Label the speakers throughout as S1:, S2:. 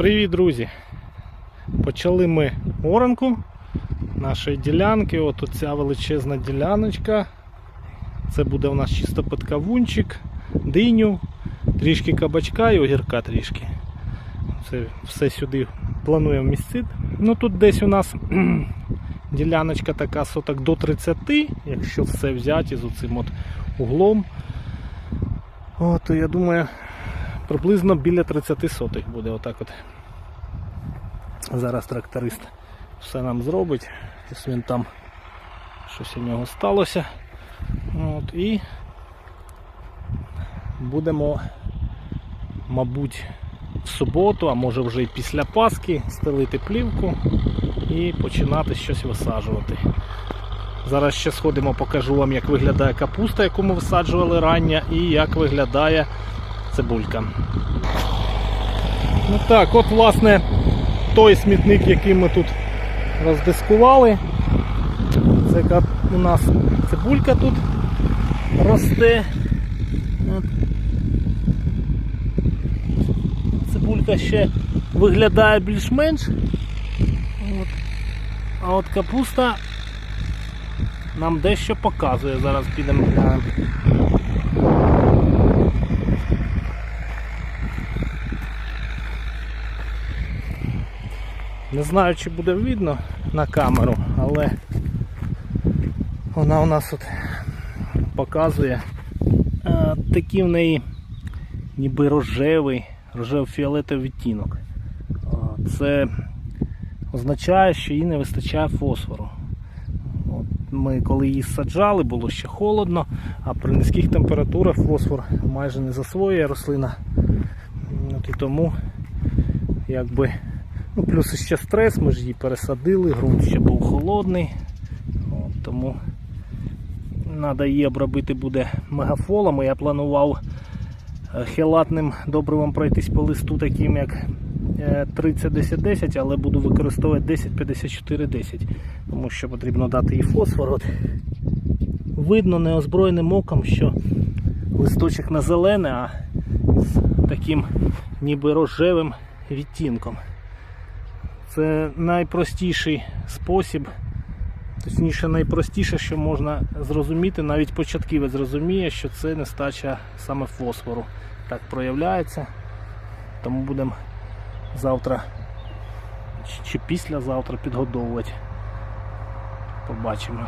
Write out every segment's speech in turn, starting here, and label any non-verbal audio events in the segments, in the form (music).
S1: Привіт, друзі! Почали ми оранку нашої ділянки. От оця величезна діляночка. Це буде у нас чисто під кавунчик, диню, трішки кабачка і огірка трішки. Це все сюди плануємо вмістити. Ну тут десь у нас (clears throat) діляночка така соток до 30, якщо все взяти з оцим от углом. От, то я думаю, приблизно біля 30 сотих буде отак от. Зараз тракторист все нам зробить. Ось він там щось у нього сталося. От, і будемо, мабуть, в суботу, а може вже і після Пасхи, стелити плівку і починати щось висаджувати. Зараз ще сходимо, покажу вам, як виглядає капуста, яку ми висаджували рання, і як виглядає цибулька. Ну так, от власне той смітник, який ми тут роздискували. Це у нас цибулька тут росте. Цибулька ще виглядає більш-менш. А от капуста нам дещо показує. Зараз підемо Не знаю, чи буде видно на камеру, але вона у нас от показує е, такий в неї ніби рожевий, рожево-фіолетовий відтінок. Це означає, що їй не вистачає фосфору. От Ми коли її саджали, було ще холодно, а при низьких температурах фосфор майже не засвоює рослина. От і тому якби Ну, плюс ще стрес, ми ж її пересадили, ґрунт ще був холодний. От, тому треба її обробити буде мегафолом. Я планував е, хелатним добривом пройтись по листу, таким як е, 30-10-10, але буду використовувати 10-54-10, тому що потрібно дати їй фосфор. От. Видно неозброєним оком, що листочок не зелений, а з таким ніби рожевим відтінком. Це найпростіший спосіб, точніше найпростіше, що можна зрозуміти, навіть початківець зрозуміє, що це нестача саме фосфору. Так проявляється. Тому будемо завтра чи післязавтра підгодовувати. Побачимо.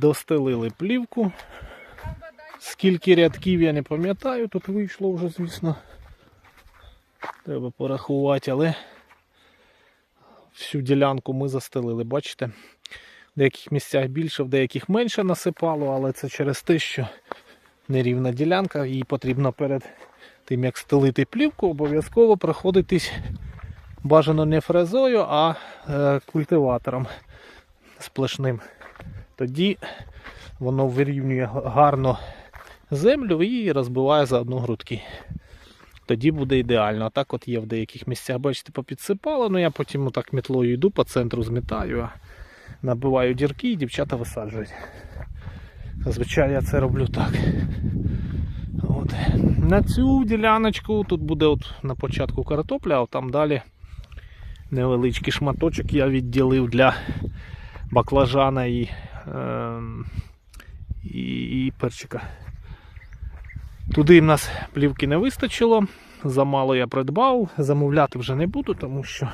S1: Достелили плівку. Скільки рядків я не пам'ятаю, тут вийшло вже, звісно. Треба порахувати, але всю ділянку ми застелили, бачите? В деяких місцях більше, в деяких менше насипало, але це через те, що нерівна ділянка, їй потрібно перед тим, як стелити плівку, обов'язково проходитись бажано не фрезою, а е, культиватором сплошним. Тоді воно вирівнює гарно землю і розбиває заодно грудки. Тоді буде ідеально. А так от є в деяких місцях, бачите, попідсипало, ну я потім отак мітлою йду по центру змітаю, набиваю дірки і дівчата висаджують. Зазвичай я це роблю так. От. На цю діляночку тут буде от на початку картопля, а там далі невеличкий шматочок я відділив для баклажана і, і, і перчика. Туди в нас плівки не вистачило, замало я придбав, замовляти вже не буду, тому що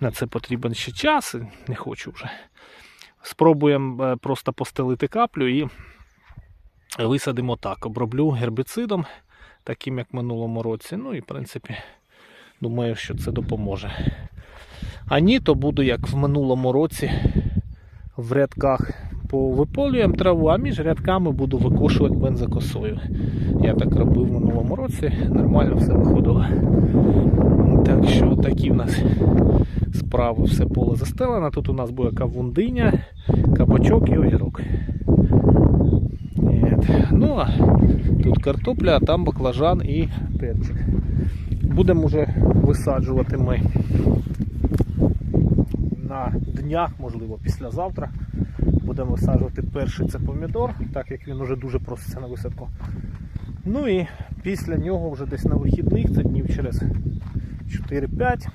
S1: на це потрібен ще час, і не хочу вже. Спробуємо е, просто постелити каплю і висадимо так. Оброблю гербіцидом, таким як в минулому році. Ну і в принципі, думаю, що це допоможе. А ні, то буду як в минулому році в рядках повиполюємо траву, а між рядками буду викошувати бензокосою. Я так робив в минулому році, нормально все виходило. Так що такі в нас справи все поле застелено. Тут у нас буде кавундиня, кабачок і огірок. Ну а тут картопля, а там баклажан і перчик. Будемо вже висаджувати ми на днях, можливо, післязавтра. Будемо висаджувати перший це помідор, так як він вже дуже проситься на висадку. Ну і після нього вже десь на вихідних, це днів через 4-5,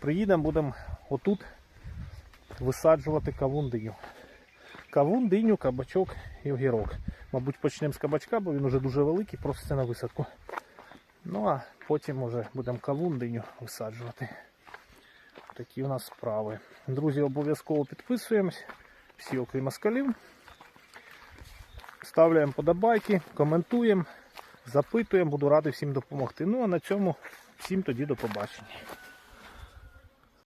S1: приїдемо, будемо отут висаджувати кавун диню. Кавун, диню, кабачок і огірок. Мабуть, почнемо з кабачка, бо він вже дуже великий, проситься на висадку. Ну а потім вже будемо кавун диню висаджувати. Такі у нас справи. Друзі, обов'язково підписуємось. Всі окрім москалів. Ставляємо подобайки, коментуємо, запитуємо, буду радий всім допомогти. Ну а на цьому всім тоді до побачення.